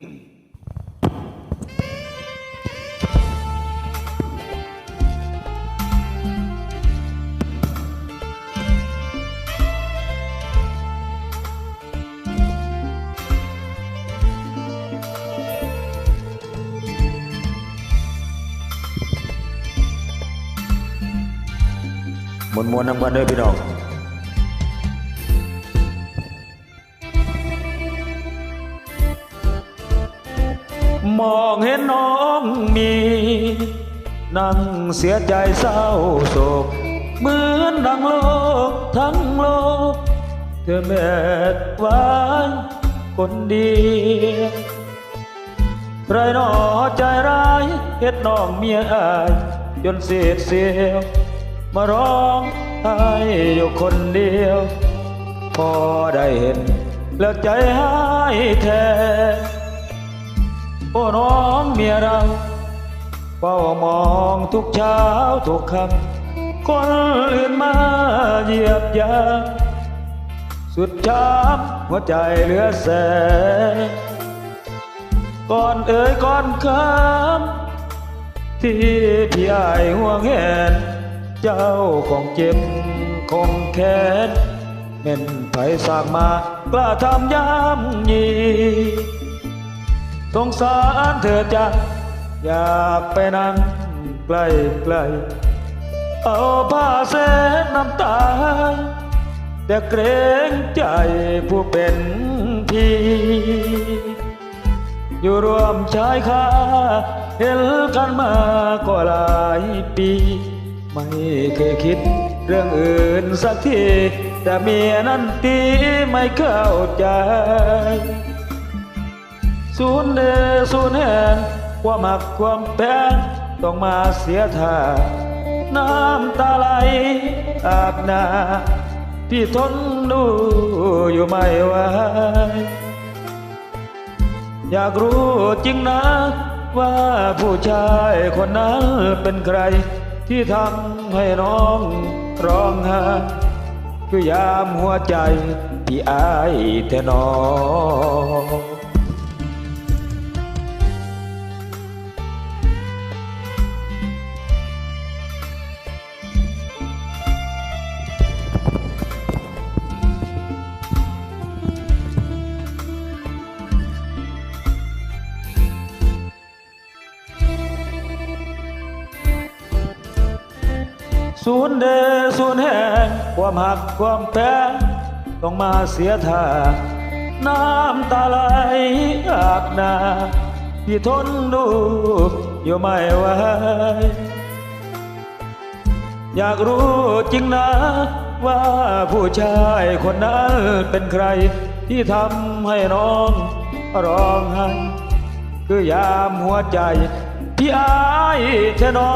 มวนมวนๆ มองเห็นน้องมี นั่งเสียใจเศร้าโศก เหมือนดังโลกทั้งโลก เธอแบกไว้คนเดียวไรหนอใจร้ายเฮ็ดน้องเมียอายจนเสียเสียวมาร้องไห้อยู่คนเดียว พอได้เห็น แล้วใจหายแท้ โอ้น้องเมียเราเฝ้ามองทุกเช้าทุกคำคนอื่นมาเหยียบยาสุดช้ำหัวใจเหลือแสนก่อนเอ่ยก่อนคำที่พี่อายห่วงแหนเจ้าคงเจ็บคงแค้นเม่นไผสร้างมากล้าทำย้ำยี สงสารเธอจังอยากไปนั่งใกล้ใกล้ๆเอาผ้าเช็ดน้ำตา แต่เกรงใจผู้เป็นพี่ อยู่รวมชายคาเห็นกันมาก็หลายปี ไม่เคยคิดเรื่องอื่นสักที แต่เมียนั้นตีไม่เข้าใจ สูญเดสูญแห่งความหักความแพงต้องมาเสียท่าน้ำตาไหลอาบหนาพี่ทนดูอยู่ไม่ไหวอยากรู้จริงนะ ว่าผู้ชายคนนั้นเป็นใคร ที่ทำให้น้องร้องไห้คือยามหัวใจพี่อายแทนอง สูญเดสูญแห่งความหักความแพงต้องมาเสียท่าน้ำตาไหลอาบหนาพี่ทนดูอยู่ไม่ไหวอยากรู้จริงนะว่าผู้ชายคนนั้นเป็นใครที่ทำให้น้องร้องไห้คือยามหัวใจ ที่อายเทนอ